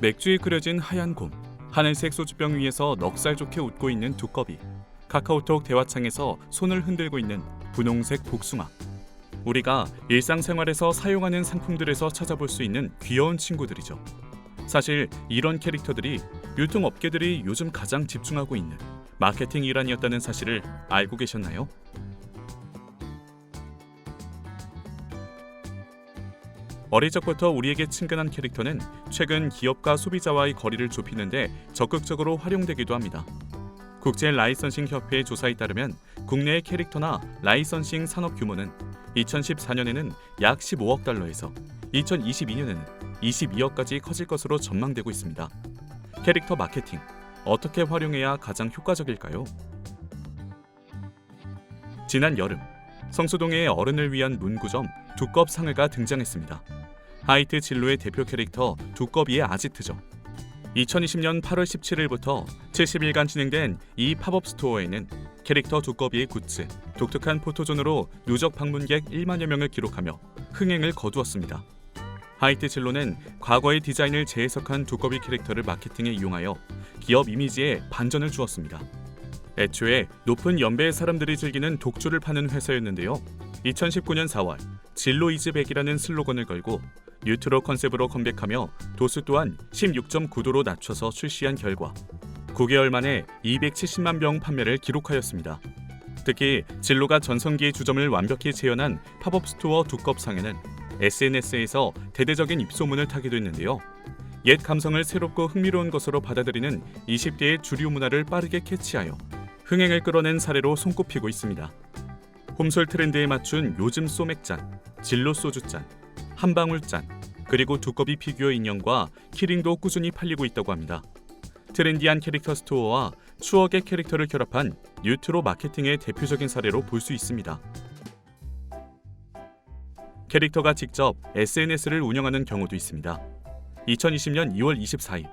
맥주에 그려진 하얀 곰, 하늘색 소주병 위에서 넉살 좋게 웃고 있는 두꺼비, 카카오톡 대화창에서 손을 흔들고 있는 분홍색 복숭아. 우리가 일상생활에서 사용하는 상품들에서 찾아볼 수 있는 귀여운 친구들이죠. 사실 이런 캐릭터들이 유통업계들이 요즘 가장 집중하고 있는 마케팅 일환이었다는 사실을 알고 계셨나요? 어릴 적부터 우리에게 친근한 캐릭터는 최근 기업과 소비자와의 거리를 좁히는데 적극적으로 활용되기도 합니다. 국제 라이선싱 협회의 조사에 따르면 국내의 캐릭터나 라이선싱 산업 규모는 2014년에는 약 15억 달러에서 2022년에는 22억까지 커질 것으로 전망되고 있습니다. 캐릭터 마케팅 어떻게 활용해야 가장 효과적일까요? 지난 여름 성수동의 어른을 위한 문구점 두껍상을가 등장했습니다. 하이트 진로의 대표 캐릭터 두꺼비의 아지트죠. 2020년 8월 17일부터 70일간 진행된 이 팝업 스토어에는 캐릭터 두꺼비의 굿즈, 독특한 포토존으로 누적 방문객 1만여 명을 기록하며 흥행을 거두었습니다. 하이트 진로는 과거의 디자인을 재해석한 두꺼비 캐릭터를 마케팅에 이용하여 기업 이미지에 반전을 주었습니다. 애초에 높은 연배의 사람들이 즐기는 독주를 파는 회사였는데요. 2019년 4월 진로 이즈백이라는 슬로건을 걸고 뉴트로 컨셉으로 컴백하며 도수 또한 16.9도로 낮춰서 출시한 결과 9개월 만에 270만 병 판매를 기록하였습니다. 특히 진로가 전성기의 주점을 완벽히 재현한 팝업 스토어 두껍 상에는 SNS에서 대대적인 입소문을 타기도 했는데요. 옛 감성을 새롭고 흥미로운 것으로 받아들이는 20대의 주류 문화를 빠르게 캐치하여 흥행을 끌어낸 사례로 손꼽히고 있습니다. 홈솔 트렌드에 맞춘 요즘 소맥잔, 진로 소주잔, 한 방울잔, 그리고 두꺼비 피규어 인형과 키링도 꾸준히 팔리고 있다고 합니다. 트렌디한 캐릭터 스토어와 추억의 캐릭터를 결합한 뉴트로 마케팅의 대표적인 사례로 볼 수 있습니다. 캐릭터가 직접 SNS를 운영하는 경우도 있습니다. 2020년 2월 24일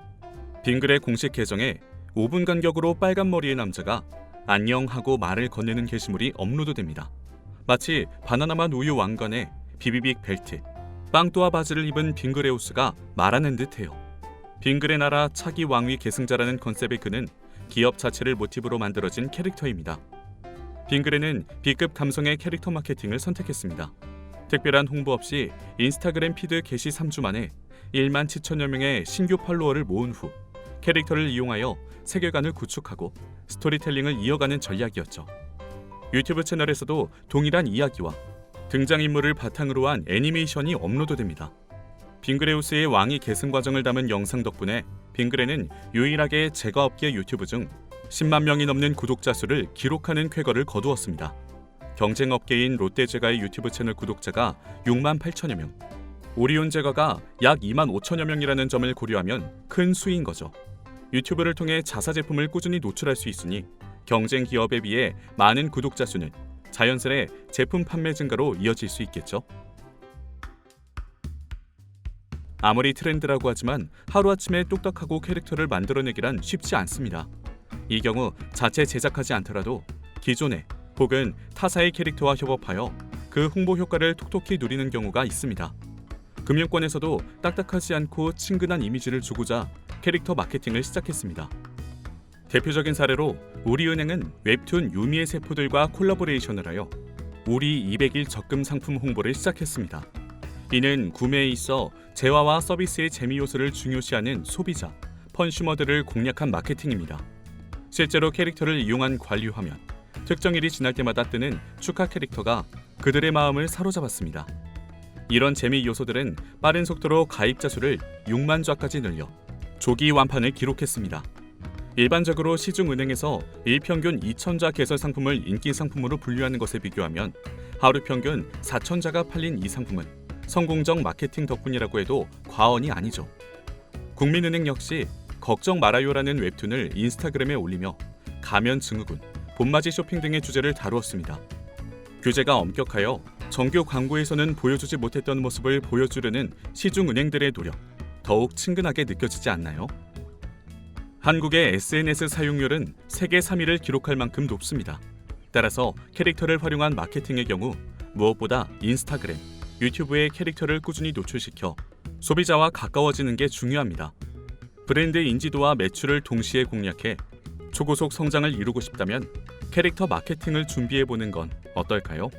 빙글의 공식 계정에 5분 간격으로 빨간 머리의 남자가 안녕 하고 말을 건네는 게시물이 업로드됩니다. 마치 바나나맛 우유 왕관에 비비빅 벨트, 빵또와 바지를 입은 빙그레우스가 말하는 듯해요. 빙글의 나라 차기 왕위 계승자라는 컨셉의 그는 기업 자체를 모티브로 만들어진 캐릭터입니다. 빙글에는 B급 감성의 캐릭터 마케팅을 선택했습니다. 특별한 홍보 없이 인스타그램 피드 게시 3주 만에 1만 7천여 명의 신규 팔로워를 모은 후 캐릭터를 이용하여 세계관을 구축하고 스토리텔링을 이어가는 전략이었죠. 유튜브 채널에서도 동일한 이야기와 등장인물을 바탕으로 한 애니메이션이 업로드됩니다. 빙그레우스의 왕위 계승 과정을 담은 영상 덕분에 빙그레는 유일하게 제과업계 유튜브 중 10만 명이 넘는 구독자 수를 기록하는 쾌거를 거두었습니다. 경쟁 업계인 롯데제과의 유튜브 채널 구독자가 6만 8천여 명, 오리온 제과가 약 2만 5천여 명이라는 점을 고려하면 큰 수인 거죠. 유튜브를 통해 자사 제품을 꾸준히 노출할 수 있으니 경쟁 기업에 비해 많은 구독자 수는 자연스레 제품 판매 증가로 이어질 수 있겠죠. 아무리 트렌드라고 하지만 하루아침에 똑딱하고 캐릭터를 만들어내기란 쉽지 않습니다. 이 경우 자체 제작하지 않더라도 기존의 혹은 타사의 캐릭터와 협업하여 그 홍보 효과를 톡톡히 누리는 경우가 있습니다. 금융권에서도 딱딱하지 않고 친근한 이미지를 주고자 캐릭터 마케팅을 시작했습니다. 대표적인 사례로 우리은행은 웹툰 유미의 세포들과 콜라보레이션을 하여 우리 200일 적금 상품 홍보를 시작했습니다. 이는 구매에 있어 재화와 서비스의 재미 요소를 중요시하는 소비자, 펀슈머들을 공략한 마케팅입니다. 실제로 캐릭터를 이용한 관리 화면, 특정일이 지날 때마다 뜨는 축하 캐릭터가 그들의 마음을 사로잡았습니다. 이런 재미 요소들은 빠른 속도로 가입자 수를 6만 좌까지 늘려 조기 완판을 기록했습니다. 일반적으로 시중은행에서 일평균 2,000자 개설 상품을 인기 상품으로 분류하는 것에 비교하면 하루 평균 4,000자가 팔린 이 상품은 성공적 마케팅 덕분이라고 해도 과언이 아니죠. 국민은행 역시 걱정 말아요라는 웹툰을 인스타그램에 올리며 가면 증후군, 봄맞이 쇼핑 등의 주제를 다루었습니다. 규제가 엄격하여 정규 광고에서는 보여주지 못했던 모습을 보여주려는 시중은행들의 노력, 더욱 친근하게 느껴지지 않나요? 한국의 SNS 사용률은 세계 3위를 기록할 만큼 높습니다. 따라서 캐릭터를 활용한 마케팅의 경우 무엇보다 인스타그램, 유튜브에 캐릭터를 꾸준히 노출시켜 소비자와 가까워지는 게 중요합니다. 브랜드 인지도와 매출을 동시에 공략해 초고속 성장을 이루고 싶다면 캐릭터 마케팅을 준비해 보는 건 어떨까요?